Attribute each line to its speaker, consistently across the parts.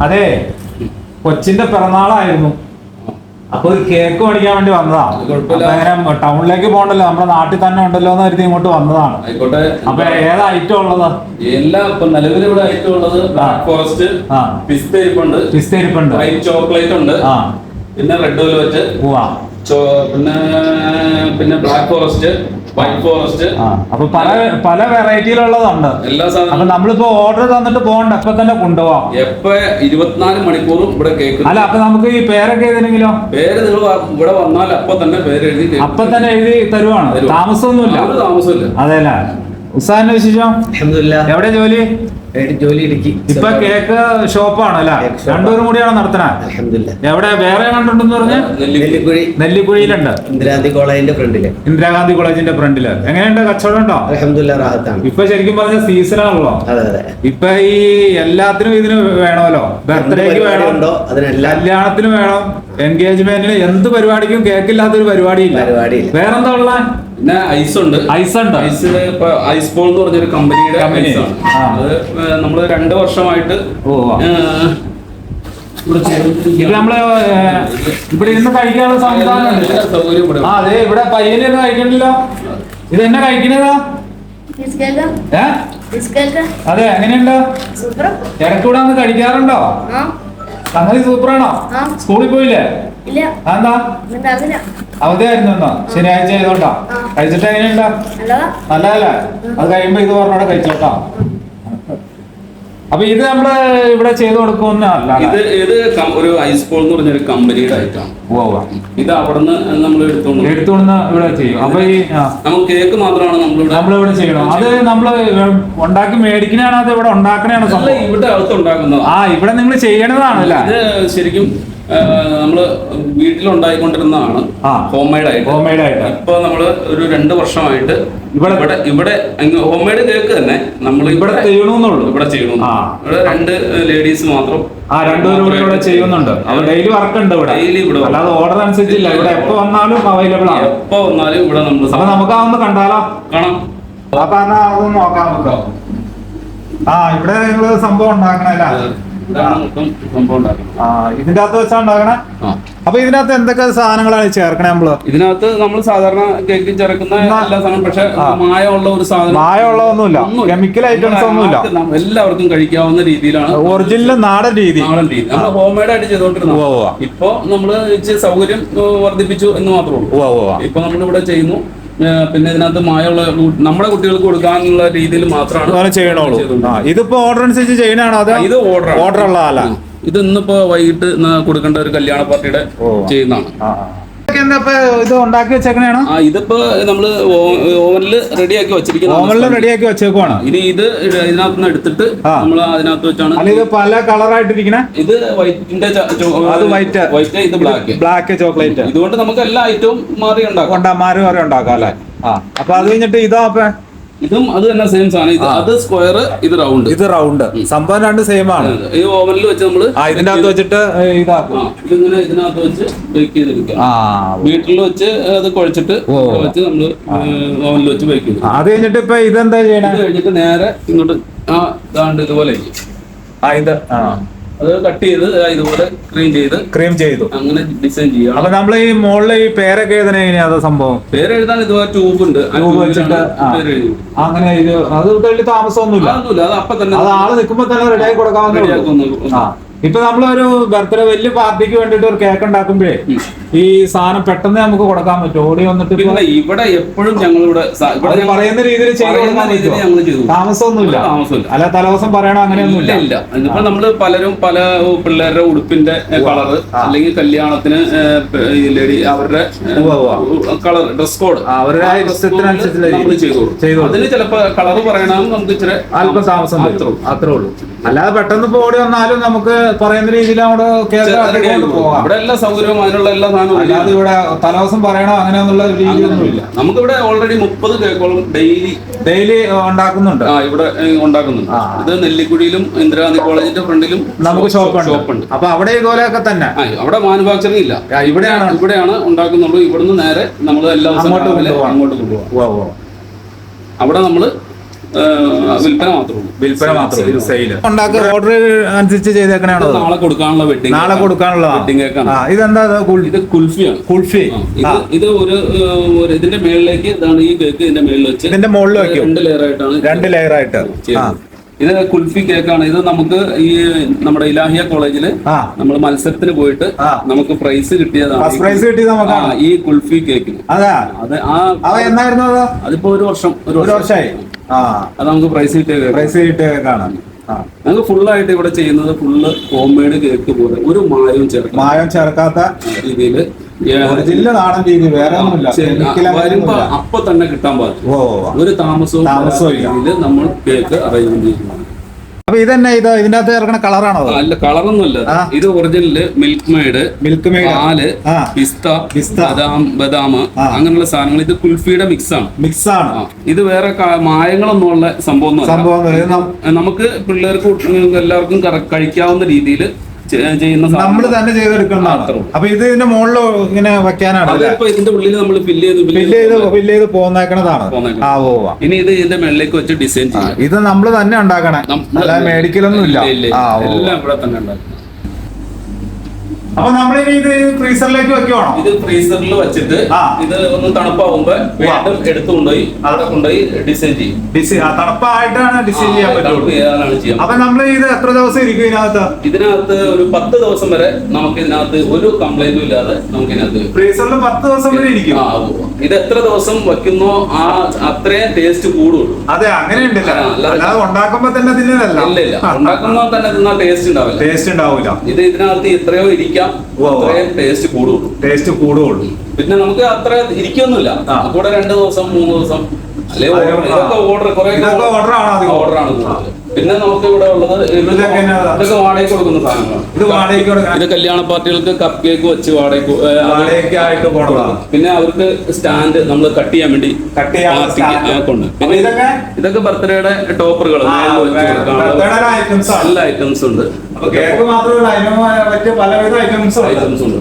Speaker 1: അതെ കൊച്ചിന്റെ പിറന്നാളായിരുന്നു. അപ്പൊ ഒരു കേക്ക് മേടിക്കാൻ വേണ്ടി വന്നതാ. അങ്ങനെ ടൗണിലേക്ക് പോകണ്ടല്ലോ. നമ്മുടെ നാട്ടിൽ തന്നെ ഉണ്ടല്ലോ എന്ന് കരുതി ഇങ്ങോട്ട് വന്നതാണ്. അപ്പൊ ഏതാ ഐറ്റം ഉള്ളത്?
Speaker 2: എല്ലാം ഇപ്പൊ നിലവിൽ ഇവിടെ ഐറ്റം ഉള്ളത് ബ്ലാക്ക് ഫോറസ്റ്റ്. പിസ്ത ഇരിപ്പുണ്ട്.
Speaker 1: പിസ്ത ഇരിപ്പുണ്ട്.
Speaker 2: വൈറ്റ് ചോക്ലേറ്റ് ഉണ്ട്.
Speaker 1: ആ.
Speaker 2: പിന്നെ റെഡ് വെൽവെറ്റ്
Speaker 1: പോവാ
Speaker 2: ചോ- പിന്നെ പിന്നെ ബ്ലാക്ക് ഫോറസ്റ്റ് വൈറ്റ് ഫോറസ്റ്റ്
Speaker 1: അപ്പൊ പല പല വെറൈറ്റിയിലുള്ളതുണ്ട്.
Speaker 2: എല്ലാ
Speaker 1: അപ്പൊ നമ്മളിപ്പോ ഓർഡർ തന്നിട്ട് പോകണ്ട അപ്പൊ തന്നെ കൊണ്ടുപോവാം.
Speaker 2: എപ്പോ ഇരുപത്തിനാല് മണിക്കൂറും ഇവിടെ കേക്ക്
Speaker 1: അല്ല അപ്പൊ നമുക്ക് ഈ പേരൊക്കെ ഏതെങ്കിലോ
Speaker 2: പേര് നിങ്ങൾ ഇവിടെ വന്നാൽ അപ്പൊ തന്നെ പേര് എഴുതി
Speaker 1: അപ്പൊ തന്നെ എഴുതി തരുവാണ്.
Speaker 2: തരും.
Speaker 1: താമസമൊന്നുമില്ല.
Speaker 2: താമസമില്ല.
Speaker 1: അതെല്ലേ ഉത്സാഹിന്റെ വിശേഷം? എവിടെ ജോലി?
Speaker 3: ജോലി ഇടുക്കി.
Speaker 1: ഇപ്പൊ കേക്ക് ഷോപ്പാണ് അല്ലേ
Speaker 3: കേക്ക് ഷോപ്പാ.
Speaker 1: രണ്ടുപേരും കൂടിയാണ് നടത്തണ? എവിടെ? വേറെ കണ്ടിട്ടുണ്ടെന്ന് പറഞ്ഞ?
Speaker 2: നെല്ലിക്കുഴി.
Speaker 3: നെല്ലിക്കുഴി.
Speaker 1: നെല്ലിക്കുഴിയിലുണ്ട്.
Speaker 3: ഇന്ദിരാഗാന്ധി കോളേജിന്റെ ഫ്രണ്ടിൽ.
Speaker 1: ഇന്ദിരാഗാന്ധി കോളേജിന്റെ ഫ്രണ്ടിൽ. എങ്ങനെയുണ്ട്? കച്ചവടം ഉണ്ടോ
Speaker 3: റാഹത്താണ്.
Speaker 1: ഇപ്പൊ ശരിക്കും പറഞ്ഞ സീസണാണല്ലോ.
Speaker 3: അതെ അതെ.
Speaker 1: ഇപ്പൊ ഈ എല്ലാത്തിനും ഇതിന് വേണമല്ലോ? ബർത്ത്ഡേക്ക്
Speaker 3: പരിപാടി
Speaker 1: വേണം.
Speaker 3: ഉണ്ടോ അതിനെല്ലാം.
Speaker 1: കല്യാണത്തിന് വേണം. എൻഗേജ്മെന്റിന് എന്ത് പരിപാടിക്കും കേക്കില്ലാത്തൊരു പരിപാടിയില്ല.
Speaker 3: പരിപാടിയില്ല.
Speaker 1: വേറെന്താ ഉള്ള?
Speaker 2: പിന്നെ ഐസ് ഉണ്ട്
Speaker 1: ഐസ് ഉണ്ട്
Speaker 2: ഐസ് ഇപ്പൊ ഐസ് പോൾ എന്ന് പറഞ്ഞൊരു കമ്പനിയുടെ
Speaker 1: കമ്പനി. ആണ്.
Speaker 2: അത് നമ്മൾ രണ്ട് വർഷമായിട്ട്.
Speaker 1: ഇത് നമ്മൾ ഇവിടെ ഇരുന്ന് കഴിക്കാനുള്ള സംവിധാനം ആ അതെ ഇവിടെ പയ്യനൊന്നും കഴിക്കണില്ലോ ഇത് എന്നെ കഴിക്കണതാ അതെ എങ്ങനെയുണ്ടോ?
Speaker 4: ഇടക്കൂടെ
Speaker 1: ഇടയ്ക്ക് കഴിക്കാറുണ്ടോ?
Speaker 4: ആ.
Speaker 1: സംഗതി സൂപ്പറാണോ. സ്കൂളിൽ പോയില്ലേ?
Speaker 4: എന്താ
Speaker 1: അവധിയായിരുന്നു എന്നാ ശനിയാഴ്ച ആയതുകൊണ്ടാ. കഴിച്ചിട്ട് എങ്ങനെയുണ്ടാ? നല്ലതല്ലേ? അത് കഴിയുമ്പോ ഇത് പറഞ്ഞോടെ കഴിച്ചോട്ടാ. അപ്പൊ ഇത് നമ്മൾ ഇവിടെ ചെയ്തു കൊടുക്കുന്നല്ല
Speaker 2: ഇത് ഇത് ഒരു ഐസ് പോൾ എന്ന് പറഞ്ഞൊരു കമ്പനിയുടെ ഐറ്റമാണ് ഇത് അവിടുന്ന് നമ്മൾ എടുത്തോണ്ട്
Speaker 1: എടുത്തോണ്ട് ഇവിടെ ചെയ്യും. അപ്പൊ ഈ
Speaker 2: നമുക്ക് കേക്ക് മാത്രമാണ് നമ്മളിവിടെ
Speaker 1: നമ്മളിവിടെ ചെയ്യണം. അത് നമ്മൾ ഉണ്ടാക്കി മേടിക്കണാണ് അത് ഇവിടെ ഉണ്ടാക്കണാണ്
Speaker 2: ഇവിടെ അകത്ത് ഉണ്ടാക്കുന്നത്
Speaker 1: ആ ഇവിടെ നിങ്ങൾ ചെയ്യണതാണല്ലേ
Speaker 2: ഇത് ശരിക്കും നമ്മൾ വീട്ടിലുണ്ടായിക്കൊണ്ടിരുന്നതാണ്. ഹോം മെയ്ഡ് ആയിട്ട്
Speaker 1: ഹോം മെയ്ഡ് ആയിട്ട്
Speaker 2: ഇപ്പൊ നമ്മൾ ഒരു രണ്ട് വർഷമായിട്ട്
Speaker 1: ഇവിടെ-
Speaker 2: ഇവിടെ ഇവിടെ ഹോം മെയ്ഡ് കേക്ക് തന്നെ നമ്മൾ
Speaker 1: ഇവിടെ ചെയ്യണമെന്നുള്ളൂ
Speaker 2: ഇവിടെ ചെയ്യണു ഇവിടെ രണ്ട് ലേഡീസ് മാത്രം
Speaker 1: ആ രണ്ടുപേരും കൂടെ ഇവിടെ ചെയ്യുന്നുണ്ട്. അവർ ഡെയിലി വർക്ക് ഉണ്ട് ഇവിടെ.
Speaker 2: ഡെയിലി ഇവിടെ
Speaker 1: അല്ലാതെ ഓർഡർ അനുസരിച്ചില്ല. ഇവിടെ എപ്പോ വന്നാലും അവൈലബിൾ ആണ്.
Speaker 2: എപ്പോ വന്നാലും ഇവിടെ നമ്മൾ
Speaker 1: അപ്പൊ നമുക്ക് അതൊന്ന് കണ്ടാലോ?
Speaker 2: കാണാം.
Speaker 1: അപ്പൊ എന്നാ അതൊന്ന് നോക്കാം നമുക്ക്. ആ ഇവിടെ നിങ്ങൾ സംഭവം ഉണ്ടാക്കണല്ല? ഇതിന്റെ അകത്ത് വെച്ചാ ഉണ്ടാക്കണേ? അപ്പൊ ഇതിനകത്ത് എന്തൊക്കെ സാധനങ്ങളാണ് ചേർക്കണേ നമ്മൾ?
Speaker 2: ഇതിനകത്ത് നമ്മൾ സാധാരണ കേക്കിൽ ചേർക്കുന്ന എല്ലാ സാധനം പക്ഷെ. മായമുള്ള ഒരു സാധനം
Speaker 1: മായമുള്ളതൊന്നുമില്ല.
Speaker 2: ഒന്നുമില്ല.
Speaker 1: കെമിക്കൽ ഐറ്റംസ് ഒന്നുമില്ല.
Speaker 2: എല്ലാവർക്കും കഴിക്കാവുന്ന രീതിയിലാണ്
Speaker 1: ഒറിജിനൽ നാടൻ രീതി.
Speaker 2: നാടൻ രീതി. നമ്മൾ ഹോം മെയ്ഡ് ആയിട്ട്
Speaker 1: ചെയ്തോണ്ടിരുന്നു.
Speaker 2: ഇപ്പൊ നമ്മൾ സൗകര്യം വർദ്ധിപ്പിച്ചു എന്ന് മാത്രമേ ഉള്ളൂ. ഇപ്പൊ നമ്മൾ ഇവിടെ ചെയ്യുന്നു. പിന്നെ ഇതിനകത്ത് മായുള്ള നമ്മുടെ കുട്ടികൾക്ക് കൊടുക്കാനുള്ള രീതിയിൽ മാത്രമാണ്
Speaker 1: ചെയ്യണുള്ളൂ ഇതിപ്പോ ഓർഡർ അനുസരിച്ച് ചെയ്യണാണോ അത്
Speaker 2: ഇത് ഓർഡർ
Speaker 1: ഓർഡർ ഉള്ളതല്ല
Speaker 2: ഇത് ഇന്നിപ്പോ വൈകിട്ട് കൊടുക്കേണ്ട ഒരു കല്യാണ പാർട്ടിയുടെ. ചെയ്യുന്നതാണ്.
Speaker 1: ഇത് ഉണ്ടാക്കി വെച്ചേക്കണേണ്?
Speaker 2: ആ ഇതിപ്പോ നമ്മൾ ഓവനിൽ റെഡിയാക്കി
Speaker 1: ഓവനിൽ റെഡിയാക്കി വെച്ചേക്കുവാണ്.
Speaker 2: ഇനി ഇത് ഇതിനകത്ത് നിന്ന് എടുത്തിട്ട് നമ്മൾ അതിനകത്ത് വെച്ചാണ്
Speaker 1: ഇത് പല കളറായിട്ടിരിക്കണേ?
Speaker 2: ഇത് വൈറ്റിന്റെ
Speaker 1: അത് white.
Speaker 2: വൈറ്റ്. ഇത് ബ്ലാക്ക്
Speaker 1: ബ്ലാക്ക് ചോക്ലേറ്റ്.
Speaker 2: ഇതുകൊണ്ട് നമുക്ക് എല്ലാ ഐറ്റവും മാറി ഉണ്ടാക്കാം.
Speaker 1: മാറി മാറി ഉണ്ടാക്കാം അല്ലെ? ആ അപ്പൊ അത് കഴിഞ്ഞിട്ട് ഇതാ അപ്പൊ
Speaker 2: ഇതും അത് തന്നെ സെയിം സാധനം. അത് സ്ക്വയർ ഇത് റൗണ്ട്
Speaker 1: ഇത് റൗണ്ട് സംഭവം രണ്ട് സെയിം ആണ്.
Speaker 2: ഈ ഓവനിൽ വെച്ച് നമ്മൾ
Speaker 1: ആ ഇതിന്റെ അകത്ത് വെച്ചിട്ട് ഇതാക്കും.
Speaker 2: ഇതിങ്ങനെ ഇതിനകത്ത് വെച്ച് ബേക്ക് ചെയ്തെടുക്കുക വീട്ടിൽ വെച്ച് അത് കുഴച്ചിട്ട് വെച്ച് നമ്മൾ ഓവനിൽ വെച്ച് ബേക്ക് ചെയ്തു.
Speaker 1: അത് കഴിഞ്ഞിട്ട് ഇപ്പൊ ഇതെന്താ ചെയ്യണേ?
Speaker 2: ഇത് കഴിഞ്ഞിട്ട് നേരെ ഇങ്ങോട്ട് ആ ഇതാണ്ട് ഇതുപോലെ
Speaker 1: ആ ഇത് ആ.
Speaker 2: അത് കട്ട് ചെയ്ത് ഇതുപോലെ ക്രീം ചെയ്ത്
Speaker 1: ക്രീം ചെയ്തു.
Speaker 2: അങ്ങനെ ഡിസൈൻ ചെയ്യാം.
Speaker 1: അപ്പൊ നമ്മൾ ഈ മുകളിൽ ഈ പേരൊക്കെ എഴുതണ അത് സംഭവം?
Speaker 2: പേര് എഴുതാൻ ഇതുപോലെ ട്യൂബ് ഉണ്ട്.
Speaker 1: tube വെച്ചിട്ട്, അങ്ങനെ ഇത് അത് വലിയ താമസമൊന്നുമില്ല.
Speaker 2: അത് അപ്പൊ തന്നെ
Speaker 1: അത് ആൾ നിൽക്കുമ്പോ തന്നെ റെഡിയാക്കി കൊടുക്കാവുന്നേ ഇപ്പൊ നമ്മളൊരു ബർത്ത്ഡേ വലിയ പാർട്ടിക്ക് വേണ്ടിട്ട് ഒരു കേക്ക് ഉണ്ടാക്കുമ്പോഴേ ഈ സാധനം പെട്ടെന്ന് നമുക്ക് കൊടുക്കാൻ പറ്റും. ഓടി വന്നിട്ട് ഇപ്പൊ
Speaker 2: പിന്നെ ഇവിടെ എപ്പോഴും ഞങ്ങൾ ഇവിടെ
Speaker 1: പറയുന്ന രീതിയിൽ താമസമൊന്നുമില്ല.
Speaker 2: താമസമില്ല.
Speaker 1: അല്ല തലവസം പറയണോ അങ്ങനെയൊന്നുമില്ല?
Speaker 2: ഇല്ല ഇല്ല. ഇന്നിപ്പോ നമ്മൾ പലരും പല പിള്ളേരുടെ ഉടുപ്പിന്റെ കളറ് അല്ലെങ്കിൽ കല്യാണത്തിന് ലേഡി അവരുടെ. കളർ ഡ്രസ് കോഡ്
Speaker 1: അവരുടെ
Speaker 2: നമ്മൾ ചെയ്തു
Speaker 1: ചെയ്തു കൊടുക്കും.
Speaker 2: അതിന് ചിലപ്പോ കളർ പറയണമെന്ന് നമുക്ക് ഇച്ചിരി
Speaker 1: അല്പം താമസം
Speaker 2: അത്രേ ഉള്ളൂ.
Speaker 1: അല്ലാതെ പെട്ടെന്ന് ഇപ്പൊ ഓടി വന്നാലും നമുക്ക് പറയുന്ന രീതിയിൽ അവിടെ.
Speaker 2: ഇവിടെ എല്ലാ സൗകര്യവും അതിനുള്ള എല്ലാ സാധനവും
Speaker 1: അല്ലാതെ ഇവിടെ തലവസം പറയണോ അങ്ങനെയൊന്നുള്ള രീതിയൊന്നുമില്ല
Speaker 2: നമുക്കിവിടെ ഓൾറെഡി മുപ്പത് കേക്കോളം ഡെയിലി
Speaker 1: ഡെയിലി ഉണ്ടാക്കുന്നുണ്ട്.
Speaker 2: ആ ഇവിടെ ഉണ്ടാക്കുന്നുണ്ട്. ഇത് നെല്ലിക്കുടിയിലും ഇന്ദിരാഗാന്ധി കോളേജിന്റെ ഫ്രണ്ടിലും
Speaker 1: നമുക്ക് ഷോപ്പ്
Speaker 2: ഉണ്ട്.
Speaker 1: അപ്പൊ അവിടെ ഇതുപോലെയൊക്കെ തന്നെ?
Speaker 2: അവിടെ മാനുഫാക്ചറിംഗ് ഇല്ല.
Speaker 1: ഇവിടെയാണ്.
Speaker 2: ഇവിടെയാണ് ഉണ്ടാക്കുന്നുള്ളൂ. ഇവിടുന്ന് നേരെ നമ്മൾ എല്ലാ ദിവസവും
Speaker 1: അങ്ങോട്ട് കൊണ്ടുപോകാം.
Speaker 2: അവിടെ നമ്മൾ വിൽപ്പന മാത്രമേ
Speaker 1: വിൽപ്പന മാത്രമേ സെയിൽ ഉണ്ടാക്കുക ഓർഡർ അനുസരിച്ച് ചെയ്തേക്കണാണോ
Speaker 2: ഇത് നാളെ കൊടുക്കാനുള്ള വെഡിങ്
Speaker 1: നാളെ കൊടുക്കാനുള്ള
Speaker 2: വെഡിങ് കേക്കാണ്.
Speaker 1: ഇതെന്താ ഇത്? കുൽ-
Speaker 2: ഇത് കുൽഫിയാണ്.
Speaker 1: കുൽഫി
Speaker 2: ഇത് ഇത് ഒരു ഇതിന്റെ മേളിലേക്ക് ഇതാണ് ഈ കേക്ക് ഇതിന്റെ മേളിൽ വെച്ച്
Speaker 1: ഇതിന്റെ മുകളിൽ വെക്കും.
Speaker 2: രണ്ട് ലെയർ ആയിട്ടാണ്
Speaker 1: രണ്ട് ലെയർ ആയിട്ട്.
Speaker 2: ഇത് കുൽഫി കേക്കാണ്. ഇത് നമുക്ക് ഈ നമ്മുടെ ഇലാഹിയ കോളേജിൽ
Speaker 1: ആ.
Speaker 2: നമ്മൾ മത്സരത്തിന് പോയിട്ട് നമുക്ക് പ്രൈസ് കിട്ടിയതാണ്
Speaker 1: പ്രൈസ് കിട്ടിയത് നമുക്ക്
Speaker 2: ഈ കുൽഫി കേക്കിന്.
Speaker 1: അതാ.
Speaker 2: അത് ആ അതിപ്പോ ഒരു വർഷം
Speaker 1: ഒരു വർഷമായി.
Speaker 2: അത് നമുക്ക് പ്രൈസ് കിട്ടിയ
Speaker 1: പ്രൈസ് കിട്ടിയേക്കാണ് ഞങ്ങൾ
Speaker 2: ഫുൾ ഫുള്ളായിട്ട് ഇവിടെ ചെയ്യുന്നത് ഫുള്ള് ഹോം മെയ്ഡ് കേക്ക് പോലെ. ഒരു മായം ചേർക്കാം
Speaker 1: മായം ചേർക്കാത്ത
Speaker 2: രീതിയിൽ.
Speaker 1: നാടൻ രീതി വേറെ
Speaker 2: വരുമ്പോ അപ്പൊ തന്നെ കിട്ടാൻ പാടില്ല. ഒരു താമസവും
Speaker 1: താമസവും
Speaker 2: നമ്മൾ കേക്ക് അറേഞ്ച്മെന്റ് ചെയ്യുന്നതാണ്
Speaker 1: അപ്പൊ ഇതന്നെ ഇത്? ഇതിന്റെ അകത്ത് ചേർക്കണ കളറാണോ
Speaker 2: അല്ല കളറൊന്നുമല്ല. ഇത് original milk made
Speaker 1: milk made പാൽ
Speaker 2: പിസ്ത
Speaker 1: പിസ്ത.
Speaker 2: ബദാം ബദാം. അങ്ങനെയുള്ള സാധനങ്ങൾ. ഇത് കുൽഫിയുടെ മിക്സ് ആണ്.
Speaker 1: മിക്സ് ആണ്.
Speaker 2: ഇത് വേറെ മായങ്ങളൊന്നും ഉള്ള സംഭവം നമുക്ക് പിള്ളേർക്ക് എല്ലാവർക്കും കഴിക്കാവുന്ന രീതിയിൽ ചെയ്യുന്ന
Speaker 1: നമ്മൾ തന്നെ ചെയ്തെടുക്കുന്നതാണ്.
Speaker 2: അത്രേ
Speaker 1: അപ്പൊ ഇത് ഇതിന്റെ മുകളിൽ ഇങ്ങനെ വെക്കാനാണ്.
Speaker 2: ഇതിന്റെ ഉള്ളിൽ നമ്മൾ ഫില്ല് ചെയ്ത്
Speaker 1: ഫില്ല് ചെയ്ത് ഫില്ല് ചെയ്ത് പോന്നേക്കണതാണ്. ആ ഓ
Speaker 2: ഇനി ഇത് ഇതിന്റെ മേളിലേക്ക് വെച്ച് ഡിസൈൻ ചെയ്യാം.
Speaker 1: ഇത് നമ്മൾ തന്നെ ഉണ്ടാക്കണേ. മേടിക്കലൊന്നും ഇല്ല
Speaker 2: എല്ലാം ഇവിടെ തന്നെ ഉണ്ടാക്കും
Speaker 1: അപ്പൊ നമ്മളിനി ഇത് ഫ്രീസറിലേക്ക് വെക്കുവാണോ?
Speaker 2: ഇത് ഫ്രീസറിൽ വെച്ചിട്ട്. ഇത് ഒന്ന് തണുപ്പാവുമ്പോ വീണ്ടും എടുത്തു കൊണ്ടുപോയി അവിടെ കൊണ്ടുപോയി ഡിസൈൻ ചെയ്യും.
Speaker 1: ഡിസൈൻ തണുപ്പായിട്ടാണ് ഡിസൈൻ ചെയ്യാൻ പറ്റുള്ളൂ. അപ്പൊ നമ്മൾ ഇത് എത്ര ദിവസം ഇരിക്കും ഇതിനകത്ത്?
Speaker 2: ഇതിനകത്ത് ഒരു പത്ത് ദിവസം വരെ നമുക്ക് ഇതിനകത്ത് ഒരു കംപ്ലൈന്റും ഇല്ലാതെ നമുക്ക് ഇതിനകത്ത്
Speaker 1: ഫ്രീസറിൽ പത്ത് ദിവസം വരെ ഇരിക്കും.
Speaker 2: ഇത് എത്ര ദിവസം വെക്കുന്നോ ആ അത്രയും ടേസ്റ്റ് കൂടുള്ളൂ.
Speaker 1: അതെ അങ്ങനെ ഉണ്ടല്ലോ?
Speaker 2: അല്ലാതെ-
Speaker 1: ഉണ്ടാക്കുമ്പോ തന്നെ തിന്നതല്ല
Speaker 2: ഇല്ല ഉണ്ടാക്കുമ്പോ തിന്നാ ടേസ്റ്റ് ഉണ്ടാവില്ല.
Speaker 1: ടേസ്റ്റ് ഉണ്ടാവില്ല.
Speaker 2: ഇത് ഇതിനകത്ത് എത്രയോ ഇരിക്കാം.
Speaker 1: ഉവ്വ്.
Speaker 2: അത്രയും ടേസ്റ്റ് കൂടുള്ളൂ.
Speaker 1: ടേസ്റ്റ് കൂടുള്ളൂ
Speaker 2: പിന്നെ നമുക്ക് അത്ര ഇരിക്കൊന്നുമില്ല. കൂടെ രണ്ട് ദിവസം മൂന്ന് ദിവസം
Speaker 1: അല്ലെങ്കിൽ.
Speaker 2: ഓർഡർ കുറെ
Speaker 1: ആണോ
Speaker 2: ഓർഡർ ആണ് കൂടുതൽ പിന്നെ നമുക്ക് ഇവിടെ ഉള്ളത് ഇതൊക്കെ വാടകയ്ക്ക് കൊടുക്കുന്ന സാധനങ്ങളാണ്
Speaker 1: ഇത്
Speaker 2: കല്യാണ പാർട്ടികൾക്ക് കപ്പ് കേക്ക് വെച്ച് വാടകയ്ക്ക്
Speaker 1: പോണതാണ്.
Speaker 2: പിന്നെ അവർക്ക് സ്റ്റാൻഡ് നമ്മൾ കട്ട് ചെയ്യാൻ വേണ്ടി
Speaker 1: കട്ട് ചെയ്യാൻ
Speaker 2: പാർട്ടിക്ക് കൊണ്ട്. പിന്നെ
Speaker 1: ഇതൊക്കെ
Speaker 2: ഇതൊക്കെ ബർത്ത്ഡേയുടെ ടോപ്പറുകൾ. എല്ലാ ഐറ്റംസ് ഉണ്ട്.
Speaker 1: ഐറ്റംസ് ഉണ്ട്.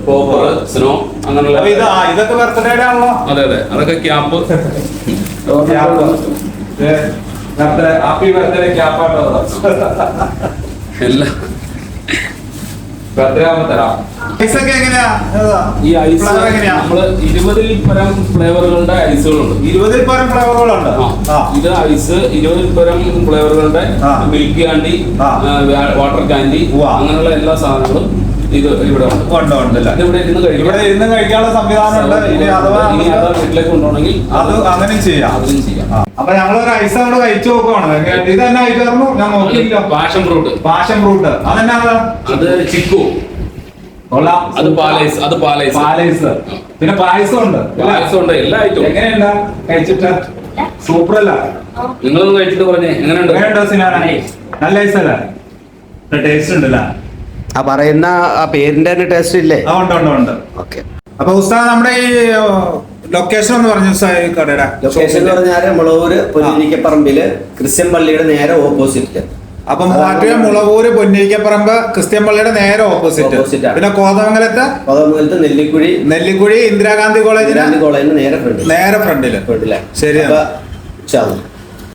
Speaker 2: ടോപ്പർ സ്നോ അങ്ങനെയുള്ള
Speaker 1: ഇതൊക്കെ ബർത്ത്ഡേയുടെ ആണല്ലോ.
Speaker 2: അതെ അതെ. അതൊക്കെ ക്യാപ്പ്
Speaker 1: ഹാപ്പി ബർത്ത്ഡേ ക്യാപ്പാട്ടോ
Speaker 2: എല്ലാം
Speaker 1: ബർത്ത്ഡേ ആവുമ്പോ തരാം എങ്ങനെയാ
Speaker 2: ഈ ഐസ് നമ്മൾ ഇരുപതിൽ പരം ഫ്ലേവറുകളുടെ ഐസുകളുണ്ട്.
Speaker 1: ഇരുപതിൽ പരം ഫ്ലേവറുകളുണ്ട്.
Speaker 2: ഇത് ഐസ് ഇരുപതിൽ പരം ഫ്ലേവറുകളുടെ. Milk candy water candy. അങ്ങനെയുള്ള എല്ലാ സാധനങ്ങളും ഇത് ഇവിടെ ഉണ്ട്
Speaker 1: ഉണ്ട് ഉണ്ടല്ലേ
Speaker 2: ഇവിടെ ഇരുന്ന് കഴിക്കാം.
Speaker 1: ഇവിടെ ഇരുന്ന് കഴിക്കാനുള്ള സംവിധാനം ഉണ്ട്. ഇനി അഥവാ
Speaker 2: വീട്ടിലേക്ക് കൊണ്ടുപോകണമെങ്കിൽ
Speaker 1: അത് അങ്ങനെ ചെയ്യാം.
Speaker 2: അതിനും ചെയ്യാം.
Speaker 1: അപ്പൊ ഞങ്ങളൊരു ഐസ് അവിടെ കഴിച്ചു നോക്കുവാണ്. ഇത് തന്നെ ആയിട്ടായിരുന്നു ഞാൻ നോക്കിയില്ല.
Speaker 2: Passion fruit.
Speaker 1: Passion fruit. അതെന്നാ അത്?
Speaker 2: അത് ചിക്കു.
Speaker 1: കൊള്ളാം.
Speaker 2: അത് പാലൈസ് അത് പാലൈസ്.
Speaker 1: പാലൈസ്. പിന്നെ പായസം ഉണ്ട്
Speaker 2: പായസം ഉണ്ട് എല്ലാ ഐറ്റവും.
Speaker 1: എങ്ങനെയുണ്ട്? കഴിച്ചിട്ട്? സൂപ്പർ അല്ല
Speaker 2: നിങ്ങളൊന്ന് കഴിച്ചിട്ട് പറഞ്ഞേ. എങ്ങനെയുണ്ട്?
Speaker 1: നല്ല ഐസ് അല്ല? ടേസ്റ്റ് ഉണ്ടല്ലേ?
Speaker 3: ആ പറയുന്ന ആ പേരിന്റെ തന്നെ ടേസ്റ്റ് ഇല്ലേ?
Speaker 1: ആ ഉണ്ട് ഉണ്ട് ഉണ്ട്.
Speaker 3: ഓക്കെ
Speaker 1: അപ്പൊ ഉസ്താദ് നമ്മുടെ ഈ ലൊക്കേഷൻ എന്ന് പറഞ്ഞു ഉസ്താദ് ഈ കടയുടെ.
Speaker 3: ലൊക്കേഷൻ എന്ന് പറഞ്ഞാൽ മുളവൂര് പൊന്നിരിക്കപ്പറമ്പിൽ ക്രിസ്ത്യൻ പള്ളിയുടെ നേരെ ഓപ്പോസിറ്റ്
Speaker 1: അപ്പൊ മൂവാറ്റുപുഴ മുളവൂര് പൊന്നിരിക്കപ്പറമ്പ് ക്രിസ്ത്യൻ പള്ളിയുടെ നേരെ ഓപ്പോസിറ്റ്
Speaker 3: Opposite ആണ്.
Speaker 1: പിന്നെ കോതമംഗലത്ത്?
Speaker 3: കോതമംഗലത്ത് നെല്ലിക്കുഴി
Speaker 1: നെല്ലിക്കുഴി ഇന്ദിരാഗാന്ധി കോളേജിന്
Speaker 3: ഗാന്ധി കോളേജിന് നേരെ ഫ്രണ്ടിൽ
Speaker 1: നേരെ
Speaker 3: ഫ്രണ്ടിൽ
Speaker 1: ശരി.
Speaker 3: അപ്പൊ ഇൻഷാ അല്ലാ.